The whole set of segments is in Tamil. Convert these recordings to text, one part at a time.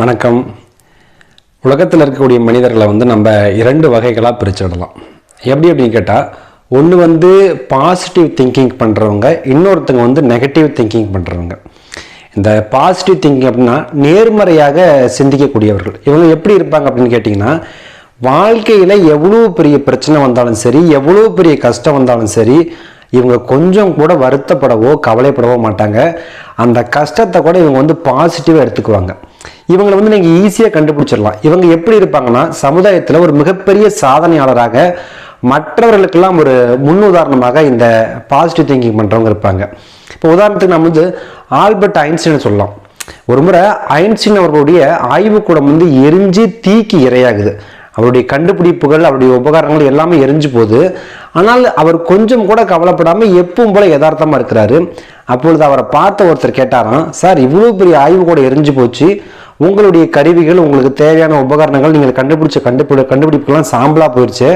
வணக்கம். உலகத்தில் இருக்கக்கூடிய மனிதர்களை வந்து நம்ம இரண்டு வகைகளாக பிரிச்சிடலாம். எப்படி அப்படின்னு கேட்டால் ஒன்று வந்து பாசிட்டிவ் திங்கிங் பண்ணுறவங்க இன்னொருத்தங்க வந்து நெகட்டிவ் திங்கிங் பண்ணுறவங்க இந்த பாசிட்டிவ் திங்கிங் அப்படின்னா நேர்மறையாக சிந்திக்கக்கூடியவர்கள். இவங்க எப்படி இருப்பாங்க அப்படின்னு கேட்டிங்கன்னா வாழ்க்கையில் எவ்வளோ பெரிய பிரச்சனை வந்தாலும் சரி எவ்வளோ பெரிய கஷ்டம் வந்தாலும் சரி இவங்க கொஞ்சம் கூட வருத்தப்படவோ கவலைப்படவோ மாட்டாங்க. அந்த கஷ்டத்தை கூட இவங்க வந்து பாசிட்டிவாக எடுத்துக்குவாங்க. இவங்களை வந்து நீங்கள் ஈஸியாக கண்டுபிடிச்சிடலாம். இவங்க எப்படி இருப்பாங்கன்னா சமுதாயத்தில் ஒரு மிகப்பெரிய சாதனையாளராக மற்றவர்களுக்கெல்லாம் ஒரு முன்னுதாரணமாக இந்த பாசிட்டிவ் திங்கிங் பண்ணுறவங்க இருப்பாங்க. இப்போ உதாரணத்துக்கு நம்ம வந்து ஆல்பர்ட் ஐன்ஸ்டைன் சொல்லலாம். ஒரு முறை ஐன்ஸ்டைன் அவர்களுடைய ஆய்வுக்கூடம் வந்து எரிஞ்சு தீக்கு இரையாகுது. அவருடைய கண்டுபிடிப்புகள் அவருடைய உபகாரங்கள் எல்லாமே எரிஞ்சு போகுது. ஆனால் அவர் கொஞ்சம் கூட கவலைப்படாமல் எப்பவும் போல யதார்த்தமாக இருக்கிறாரு. அப்பொழுது அவரை பார்த்த ஒருத்தர் கேட்டாராம் சார் இவ்வளோ பெரிய ஆய்வு கூட எரிஞ்சு போச்சு. உங்களுடைய கருவிகள் உங்களுக்கு தேவையான உபகரணங்கள் நீங்கள் கண்டுபிடிச்ச கண்டுபிடி கண்டுபிடிப்புகள்லாம் சாம்பலாக போயிடுச்சு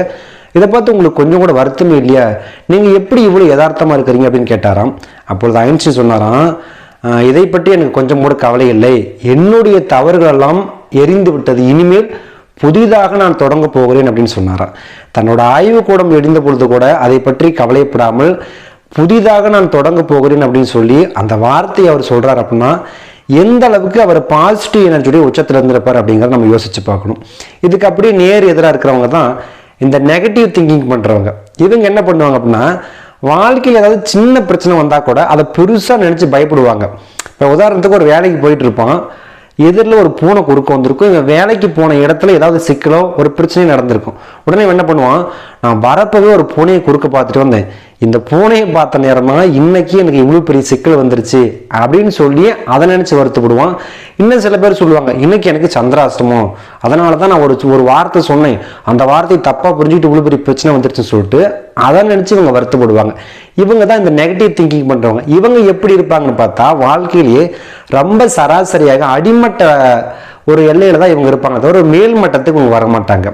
இதை பார்த்து உங்களுக்கு கொஞ்சம் கூட வருத்தமே இல்லையா? நீங்கள் எப்படி இவ்வளோ யதார்த்தமாக இருக்கிறீங்க அப்படின்னு கேட்டாராம். அப்பொழுது ஐன்ஸ்டைன் சொன்னாராம் இதை பற்றி எனக்கு கொஞ்சம் கூட கவலை இல்லை. என்னுடைய தவறுகளெல்லாம் எரிந்து விட்டது. இனிமேல் புதிதாக நான் தொடங்க போகிறேன் அப்படின்னு சொன்னாராம். தன்னோட ஆய்வுக்கூடம் எரிந்த பொழுது கூட அதை பற்றி கவலைப்படாமல் புதிதாக நான் தொடங்க போகிறேன் அப்படின்னு சொல்லி அந்த வார்த்தையை அவர் சொல்கிறார் அப்படின்னா எந்த அளவுக்கு அவர் பாசிட்டிவ் எனர்ஜியுடைய உச்சத்தில் இருந்திருப்பார் அப்படிங்கிறத நம்ம யோசிச்சு பார்க்கணும். இதுக்கு அப்படியே நேர் எதிராக இருக்கிறவங்க தான் இந்த நெகட்டிவ் திங்கிங் பண்ணுறவங்க இவங்க என்ன பண்ணுவாங்க அப்படின்னா வாழ்க்கையில் ஏதாவது சின்ன பிரச்சனை வந்தால் கூட அதை பெருசாக நினச்சி பயப்படுவாங்க. இப்போ உதாரணத்துக்கு ஒரு வேலைக்கு போயிட்டு இருப்பான். எதிரில் ஒரு பூனை குறுக்க வந்திருக்கும். இவன் வேலைக்கு போன இடத்துல ஏதாவது சிக்கலோ ஒரு பிரச்சனையும் நடந்திருக்கும். உடனே என்ன பண்ணுவான்? நான் வரப்பவே ஒரு பூனையை குறுக்க பார்த்துட்டு வந்தேன். இந்த பூனையை பார்த்த நேரமாக இன்னைக்கு எனக்கு இவ்வளோ பெரிய சிக்கல் வந்துருச்சு அப்படின்னு சொல்லி அதை நினச்சி வருத்தப்படுவான். இன்னும் சில பேர் சொல்லுவாங்க இன்னைக்கு எனக்கு சந்திராஷ்டமம். அதனால தான் நான் ஒரு ஒரு வார்த்தை சொன்னேன். அந்த வார்த்தையை தப்பாக புரிஞ்சுக்கிட்டு இவ்வளோ பெரிய பிரச்சனை வந்துருச்சுன்னு சொல்லிட்டு அதை நினச்சி இவங்க வருத்தப்படுவாங்க. இவங்க தான் இந்த நெகட்டிவ் திங்கிங் பண்ணுறவங்க இவங்க எப்படி இருப்பாங்கன்னு பார்த்தா வாழ்க்கையிலேயே ரொம்ப சராசரியாக அடிமட்ட ஒரு எல்லையில் தான் இவங்க இருப்பாங்க. தவிர மேல் மட்டத்துக்கு இவங்க வர மாட்டாங்க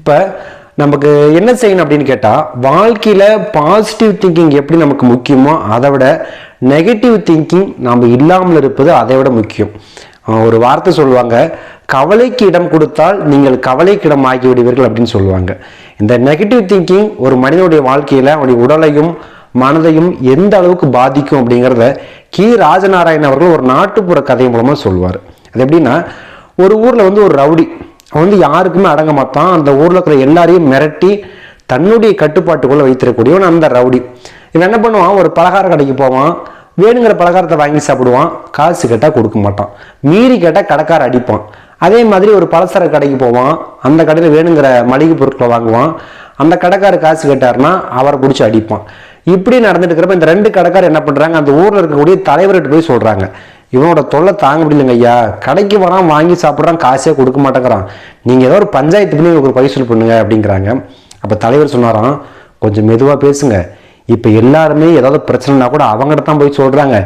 இப்போ நமக்கு என்ன செய்யணும் அப்படின்னு கேட்டால் வாழ்க்கையில் பாசிட்டிவ் திங்கிங் எப்படி நமக்கு முக்கியமோ அதை விட நெகட்டிவ் திங்கிங் நாம் இல்லாமல் இருப்பது அதை விட முக்கியம். ஒரு வார்த்தை சொல்லுவாங்க கவலைக்கு இடம் கொடுத்தால் நீங்கள் கவலைக்கு இடம் ஆகி விடுவீர்கள் அப்படின்னு சொல்லுவாங்க. இந்த நெகட்டிவ் திங்கிங் ஒரு மனிதனுடைய வாழ்க்கையில் அவனுடைய உடலையும் மனதையும் எந்த அளவுக்கு பாதிக்கும் அப்படிங்கிறத கி. ராஜநாராயண் அவர்கள் ஒரு நாட்டுப்புற கதை மூலமாக சொல்லுவார். அது எப்படின்னா ஒரு ஊரில் வந்து ஒரு ரவுடி அவன் வந்து யாருக்குமே அடங்க மாட்டான். அந்த ஊரில் இருக்கிற எல்லாரையும் மிரட்டி தன்னுடைய கட்டுப்பாட்டுக்குள்ளே வைத்திருக்கக்கூடியவன் அந்த ரவுடி. இவன் என்ன பண்ணுவான்? ஒரு பலகார கடைக்கு போவான். வேணுங்கிற பலகாரத்தை வாங்கி சாப்பிடுவான். காசு கேட்டால் கொடுக்க மாட்டான். மீறி கேட்டால் கடைக்கார அடிப்பான். அதே மாதிரி ஒரு பலசர கடைக்கு போவான். அந்த கடையில் வேணுங்கிற மளிகை பொருட்களை வாங்குவான். அந்த கடைக்கார காசு கேட்டாருன்னா அவரை பிடிச்சி அடிப்பான். இப்படி நடந்துட்டு இருக்கிறப்ப இந்த ரெண்டு கடைக்காரர் என்ன பண்ணுறாங்க அந்த ஊரில் இருக்கக்கூடிய தலைவர்கிட்ட போய் சொல்கிறாங்க இவனோட தொல்லை தாங்க முடியலங்க ஐயா. கடைக்கு வரான் வாங்கி சாப்பிட்றான் காசே கொடுக்க மாட்டேங்கிறான். நீங்கள் ஏதோ ஒரு பஞ்சாயத்து பண்ணி ஒரு பரிசூல் பண்ணுங்க அப்படிங்கிறாங்க. அப்போ தலைவர் சொன்னாராம் கொஞ்சம் மெதுவாக பேசுங்க. இப்போ எல்லாருமே ஏதாவது பிரச்சனைனா கூட அவங்ககிட்ட தான் போய் சொல்கிறாங்க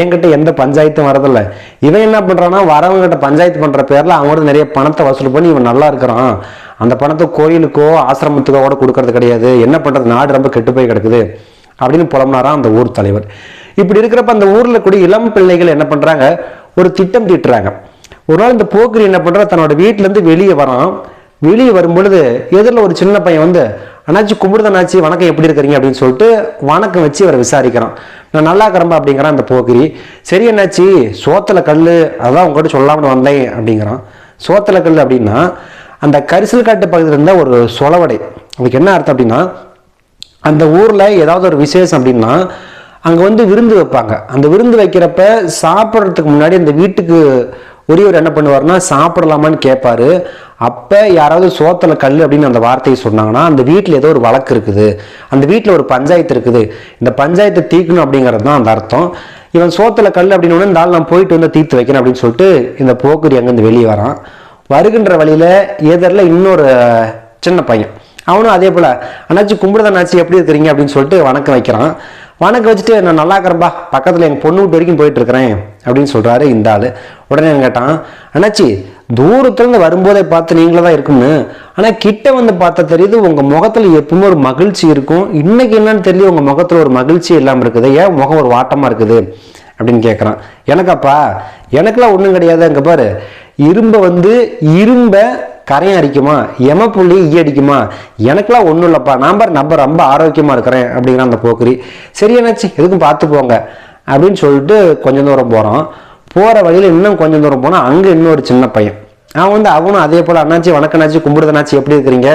என்கிட்ட எந்த பஞ்சாயத்தும் வரதில்ல. இவன் என்ன பண்ணுறான்னா வரவங்ககிட்ட பஞ்சாயத்து பண்ணுற பேரில் அவங்கள்ட்ட நிறைய பணத்தை வசூல் பண்ணி இவன் நல்லா இருக்கிறான். அந்த பணத்தை கோயிலுக்கோ ஆசிரமத்துக்கோ கூட கொடுக்கறது கிடையாது. என்ன பண்ணுறது நாடு ரொம்ப கெட்டு போய் கிடக்குது. அப்படின்னு புலம்புனாராம் அந்த ஊர் தலைவர். இப்படி இருக்கிறப்ப அந்த ஊரில் கூடிய இளம் பிள்ளைகள் என்ன பண்ணுறாங்க ஒரு திட்டம் தீட்டுறாங்க. ஒரு நாள் இந்த போக்கிரி என்ன பண்ணுறா தன்னோட வீட்டிலேருந்து வெளியே வரான். வெளியே வரும்பொழுது எதிரில் ஒரு சின்ன பையன் வந்து அண்ணாச்சி கும்பிடுதண்ணாச்சி வணக்கம் எப்படி இருக்கிறீங்க? அப்படின்னு சொல்லிட்டு வணக்கம் வச்சு அவரை விசாரிக்கிறான். நான் நல்லா இருக்கிறம்பா அப்படிங்கிறான் அந்த போக்கிரி. சரி என்னாச்சு சோத்தில் கல் அதான் உங்ககிட்ட சொல்லாமல் வந்தேன் அப்படிங்கிறான். சோத்தில் கல் அப்படின்னா அந்த கரிசல் காட்டு பகுதியில் இருந்த ஒரு சொலவடை. அதுக்கு என்ன அர்த்தம் அப்படின்னா அந்த ஊரில் ஏதாவது ஒரு விசேஷம் அப்படின்னா அங்கே வந்து விருந்து வைப்பாங்க. அந்த விருந்து வைக்கிறப்ப சாப்பிட்றதுக்கு முன்னாடி அந்த வீட்டுக்கு உரியவர் என்ன பண்ணுவார்னா சாப்பிடலாமான்னு கேட்பாரு அப்போ யாராவது சோத்தில் கல் அப்படின்னு அந்த வார்த்தையை சொன்னாங்கன்னா அந்த வீட்டில் ஏதோ ஒரு வழக்கு இருக்குது. அந்த வீட்டில் ஒரு பஞ்சாயத்து இருக்குது. இந்த பஞ்சாயத்தை தீர்க்கணும் அப்படிங்கிறது தான் அந்த அர்த்தம். இவன் சோத்தில் கல் அப்படின்னு இந்த ஆள் நான் போயிட்டு வந்து தீர்த்து வைக்கிறேன் அப்படின்னு சொல்லிட்டு இந்த போக்குரி அங்கேருந்து வெளியே வரான். வருகின்ற வழியில் எதிரில் இன்னொரு சின்ன பையன். அவனும் அதே போல் அண்ணாச்சி கும்பிடுதண்ணாச்சி எப்படி இருக்கிறீங்க? அப்படின்னு சொல்லிட்டு வணக்கம் வைக்கிறான். வணக்கம் வச்சுட்டு நான் நல்லா இருக்கிறேன்பா. பக்கத்தில் எங்கள் பொண்ணு வீட்டு வரைக்கும் போயிட்டு இருக்கிறேன். அப்படின்னு சொல்கிறாரு இந்த ஆள். உடனே கேட்டான் அண்ணாச்சி தூரத்துலேருந்து வரும்போதே பார்த்து நீங்களே தான் இருக்கும்னு. ஆனால் கிட்ட வந்து பார்த்தா தெரியுது உங்கள் முகத்தில் எப்பவுமே ஒரு மகிழ்ச்சி இருக்கும். இன்னைக்கு என்னன்னு தெரியல உங்கள் முகத்தில் ஒரு மகிழ்ச்சி இல்லாமல் இருக்குது. ஏன் முகம் ஒரு வாட்டமாக இருக்குது? அப்படின்னு கேட்குறான் எனக்காப்பா? எனக்கெல்லாம் ஒன்றும் கிடையாது அங்கே பாரு. இரும்பை வந்து இரும்பை கரையும் அடிக்குமா? எம புள்ளி ஈ அடிக்குமா? எனக்குலாம் ஒன்றும் இல்லைப்பா. நான் பாரு நம்ம ரொம்ப ஆரோக்கியமாக இருக்கிறேன் அப்படிங்கிற அந்த போக்குரி. சரி என்னாச்சு? எதுக்கும் பார்த்து போங்க. அப்படின்னு சொல்லிட்டு கொஞ்சம் தூரம் போகிறோம் போகிற வழியில் இன்னும் கொஞ்சம் தூரம் போனால் அங்கே இன்னொரு சின்ன பையன். அவன் வந்து அவனும் அதே போல் அண்ணாச்சி வணக்கண்ணாச்சி கும்பிடுதனாச்சி எப்படி இருக்கிறீங்க?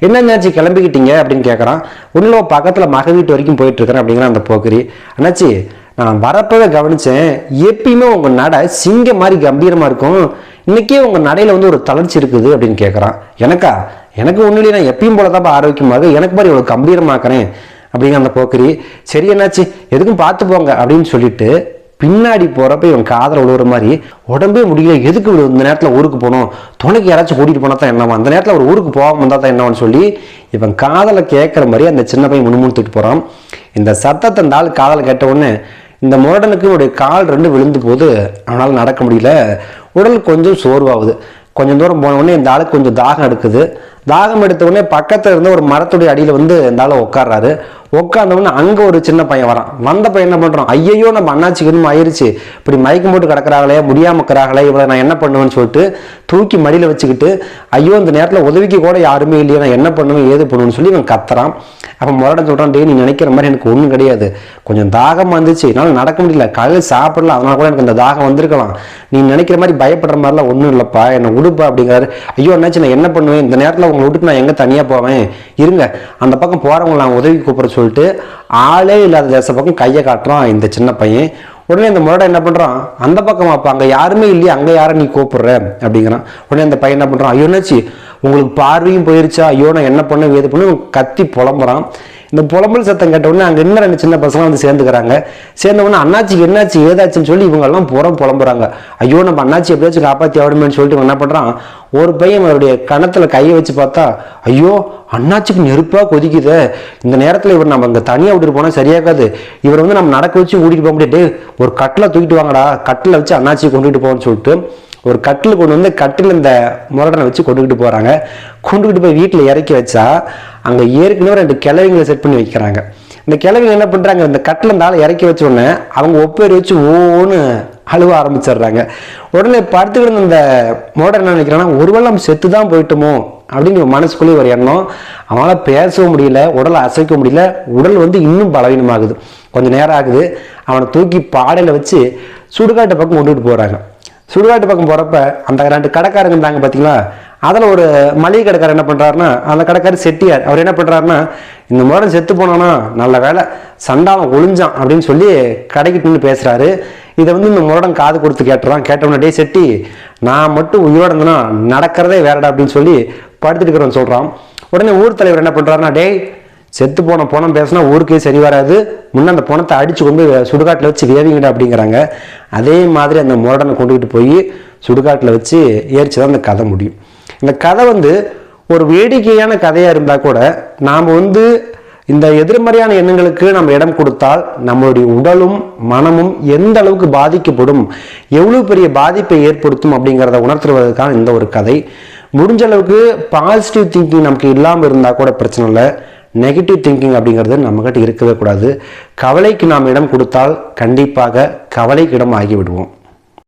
என்னண்ணாச்சி கிளம்பிக்கிட்டீங்க? அப்படின்னு கேட்குறான் உள்ளே பக்கத்தில் மக வீட்டு வரைக்கும் போயிட்டு இருக்கிறேன் அப்படிங்கிற அந்த போக்குரி. அண்ணாச்சி நான் வரப்பவே கவனித்தேன் எப்பயுமே உங்கள் நடை சிங்க மாதிரி கம்பீரமாக இருக்கும். இன்னைக்கே உங்கள் நடையில் வந்து ஒரு தளர்ச்சி இருக்குது அப்படின்னு கேட்குறான் எனக்கா? எனக்கு ஒன்றும் இல்லை நான் எப்பயும் போல தான் ஆரோக்கியமாக எனக்கு மாதிரி இவ்வளோ கம்பீரமாக்குறேன் அப்படிங்கிற அந்த போக்கரி. சரி என்னாச்சு? எதுக்கும் பார்த்து போங்க அப்படின்னு சொல்லிட்டு பின்னாடி போறப்ப இவன் காதல விழுவுற மாதிரி உடம்பே முடியல எதுக்கு விழு இந்த நேரத்தில் ஊருக்கு போகணும்? துணைக்கு யாராச்சும் கூட்டிட்டு போனா தான் என்னவா? அந்த நேரத்தில் ஒரு ஊருக்கு போகாம வந்தா தான் என்னவான்னு சொல்லி இவன் காதலை கேட்குற மாதிரி அந்த சின்ன பையன் முணுமுணுத்துட்டு போறான். இந்த சத்தத்தை இந்த ஆள் காதலை கேட்ட உடனே இந்த முரடனுக்கு ஒரு கால் ரெண்டு விழுந்து போது அவனால் நடக்க முடியல. உடல் கொஞ்சம் சோர்வாகுது. கொஞ்சம் தூரம் போன உடனே இந்த ஆளுக்கு கொஞ்சம் தாகம் எடுக்குது. தாகம் எடுத்த உடனே பக்கத்துல இருந்த ஒரு மரத்துடைய அடியில் வந்து இந்த உட்காடுறாரு உட்கார்றாரு. உட்கார்ந்த உடனே ஒரு சின்ன பையன் வரான். வந்த பையன் என்ன பண்ணுறான் ஐயையோ நம்ம அண்ணாச்சிக்கு இன்னும் ஆயிருச்சு. இப்படி மயக்கம் போட்டு கிடக்கிறாங்களே முடியாம இருக்கிறாங்களே இவ்வளோ நான் என்ன பண்ணுவேன்னு சொல்லிட்டு தூக்கி மடியில் வச்சுக்கிட்டு ஐயோ இந்த நேரத்தில் உதவிக்கு கூட யாருமே இல்லையே நான் என்ன பண்ணுவேன் ஏது பண்ணுவேன்னு சொல்லி இவன் கத்துறான். அப்போ முரடன் சொல்கிறான் டேய் நீ நினைக்கிற மாதிரி எனக்கு ஒன்றும் கிடையாது. கொஞ்சம் தாகம் வந்துச்சு என்னால் நடக்க முடியல. காலையில் சாப்பிடல. அதனால கூட எனக்கு அந்த தாகம் வந்திருக்கலாம். நீ நினைக்கிற மாதிரி பயப்படுற மாதிரிலாம் ஒன்றும் இல்லைப்பா. என்னை உடுப்பா அப்படிங்கிறாரு. ஐயோ என்னாச்சு நான் என்ன பண்ணுவேன்? இந்த நேரத்தில் உங்களை விட்டுட்டு நான் எங்கே தனியாக போவேன்? இருங்க. அந்த பக்கம் போகிறவங்க நான் உதவி கூப்பிட சொல்லிட்டு ஆளே இல்லாத தேச பக்கம் கையை காட்டுறான் இந்த சின்ன பையன். உடனே இந்த முரடை என்ன பண்ணுறான் அந்த பக்கம் அப்போ அங்கே யாருமே இல்லையே அங்கே யாரை நீ கூப்பிடுற? அப்படிங்கிறான். உடனே அந்த பையன் என்ன பண்ணுறான் ஐயோ என்னாச்சு? உங்களுக்கு பார்வையும் போயிருச்சா? ஐயோ நான் என்ன பண்ண ஏது பண்ணு கத்தி புலம்புறான். இந்த புலம்பல் சத்தம் கேட்டவுடனே அங்கே அங்க இன்னும் ரெண்டு சின்ன பசங்க வந்து சேர்ந்துக்கிறாங்க. சேர்ந்தவுடனே அண்ணாச்சி அண்ணாச்சிக்கு என்னாச்சு ஏதாச்சுன்னு சொல்லி இவங்கெல்லாம் புறம் புலம்புறாங்க. ஐயோ நம்ம அண்ணாச்சி எப்படியாச்சும் காப்பாற்றி ஆகணுமேனு சொல்லிட்டு என்ன பண்ணுறான் ஒரு பையன் அவருடைய கணத்தில் கையை வச்சு பார்த்தா ஐயோ அண்ணாச்சிக்கு நெருப்பாக கொதிக்குதே. இந்த நேரத்தில் இவர் நம்ம இங்க தனியாக விட்டுட்டு போனால் சரியாகாது. இவர் வந்து நம்ம நடக்க வச்சு கூட்டிகிட்டு போக முடியாது. ஒரு கட்டில் தூக்கிட்டு வாங்கடா. கட்டில் வச்சு அண்ணாச்சியை கொண்டுட்டு போன்னு சொல்லிட்டு ஒரு கட்டில் கொண்டு வந்து கட்டில் இந்த முரடனை வச்சு கொண்டுக்கிட்டு போகிறாங்க கொண்டுக்கிட்டு போய் வீட்டில் இறக்கி வச்சா அங்கே ஏற்கனவே ரெண்டு கிழவிங்களை செட் பண்ணி வைக்கிறாங்க. இந்த கிழவிங்க என்ன பண்ணுறாங்க இந்த கட்டில் இந்த ஆளை இறக்கி வச்ச உடனே அவங்க ஒப்பேரி வச்சு ஓன்னு அழுவ ஆரம்பிச்சிடுறாங்க. உடனே படுத்துக்கிட்டு இந்த மோடர் என்ன நினைக்கிறான்னா ஒருவேளை நம்ம செத்து தான் போயிட்டோமோ? அப்படின்னு மனசுக்குள்ளேயே ஒரு எண்ணம். அவனால் பேசவும் முடியல உடலை அசைக்க முடியல. உடல் வந்து இன்னும் பலவீனமாகுது. கொஞ்சம் நேரம் ஆகுது. அவனை தூக்கி பாடையில் வச்சு சுடுகாட்டு பக்கம் கொண்டுகிட்டு போகிறாங்க சுடுகாட்டு பக்கம் போகிறப்ப அந்த ரெண்டு கடைக்காரங்க இருந்தாங்க பார்த்தீங்களா அதில் ஒரு மளிகை கடைக்காரர் என்ன பண்ணுறாருன்னா அந்த கடைக்காரர் செட்டியார். அவர் என்ன பண்ணுறாருன்னா இந்த முறை செத்து போனானா நல்ல வேலை சண்டாளம் ஒளிஞ்சான் அப்படின்னு சொல்லி கடைக்கு நின்று பேசுகிறாரு இதை வந்து இந்த முரடன் காது கொடுத்து கேட்டுறான். கேட்டவன டே செட்டி நான் மட்டும் உயிரோட இருந்தேன்னா நடக்கிறதே வேறடா அப்படின்னு சொல்லி படுத்துட்டு இருக்கிறோன்னு சொல்கிறான் உடனே ஊர் தலைவர் என்ன பண்ணுறாருன்னா டேய் செத்து போன பணம் பேசினா ஊருக்கே சரி வராது. முன்னே அந்த பணத்தை அடித்து கொண்டு சுடுகாட்டில் வச்சு வேவிங்கடா அப்படிங்கிறாங்க. அதே மாதிரி அந்த முரடனை கொண்டுகிட்டு போய் சுடுகாட்டில் வச்சு ஏறிச்சு தான் அந்த கதை முடியும். இந்த கதை வந்து ஒரு வேடிக்கையான கதையாக இருந்தால் கூட நாம் வந்து இந்த எதிர்மறையான எண்ணங்களுக்கு நம்ம இடம் கொடுத்தால் நம்மளுடைய உடலும் மனமும் எந்த அளவுக்கு பாதிக்கப்படும் எவ்வளோ பெரிய பாதிப்பை ஏற்படுத்தும் அப்படிங்கிறத உணர்த்துவதற்கான இந்த ஒரு கதை. முடிஞ்ச அளவுக்கு பாசிட்டிவ் திங்கிங் நமக்கு இல்லாமல் இருந்தால் கூட பிரச்சனை இல்லை. நெகட்டிவ் திங்கிங் அப்படிங்கிறது நம்மகிட்ட இருக்கவே கூடாது. கவலைக்கு நாம் இடம் கொடுத்தால் கண்டிப்பாக கவலைக்கு இடம் ஆகிவிடுவோம்